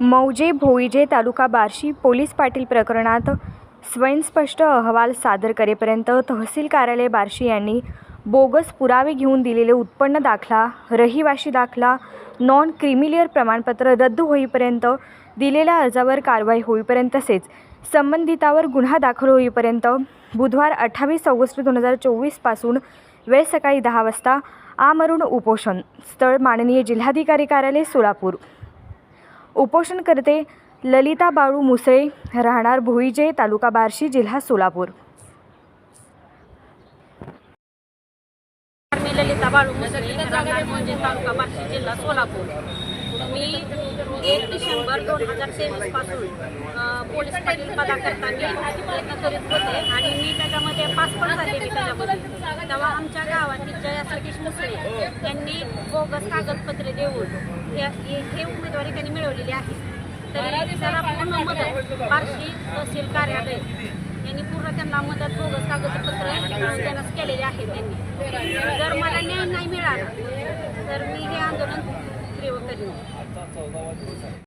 मौजे भोईजे तालुका बार्शी पोलीस पाटील प्रकरणात स्वयंस्पष्ट अहवाल सादर करेपर्यंत तहसील कार्यालय बार्शी यांनी बोगस पुरावे घेऊन दिलेले उत्पन्न दाखला रहिवाशी दाखला नॉन क्रिमिलियर प्रमाणपत्र रद्द होईपर्यंत दिलेल्या अर्जावर कारवाई होईपर्यंत तसेच संबंधितावर गुन्हा दाखल होईपर्यंत बुधवार अठ्ठावीस ऑगस्ट दोन हजार चोवीसपासून वेळ सकाळी दहा वाजता आमरुण उपोषण. स्थळ माननीय जिल्हाधिकारी कार्यालय सोलापूर. उपोषणकर्ते ललिता बाळू मुसळे राहणार भोईजे तालुका बार्शी जिल्हा सोलापूर. मी ललिता बाळू मुसळे राहणार म्हणजे तालुका बार्शी जिल्हा सोलापूर. मी एक डिसेंबर दोन हजार तेवीसपासून पोलीस पाटील पदाकरता मी प्रयत्न करीत होते आणि मी त्याच्यामध्ये पास पण झालेली त्याच्यामध्ये. तेव्हा आमच्या गावातील जया सतीश मुसळे यांनी बोगस कागदपत्रे देऊन हे हे- उमेदवारी त्यांनी मिळवलेली आहे. तरी त्याला पूर्ण मदत बार्शी तहसील कार्यालय यांनी पूर्ण त्यांना मदत बोगस कागदपत्र त्यांनाच केलेले आहे त्यांनी. जर मला न्याय नाही मिळाला तर मी हे आंदोलन आता चौदावा दिवस आहे.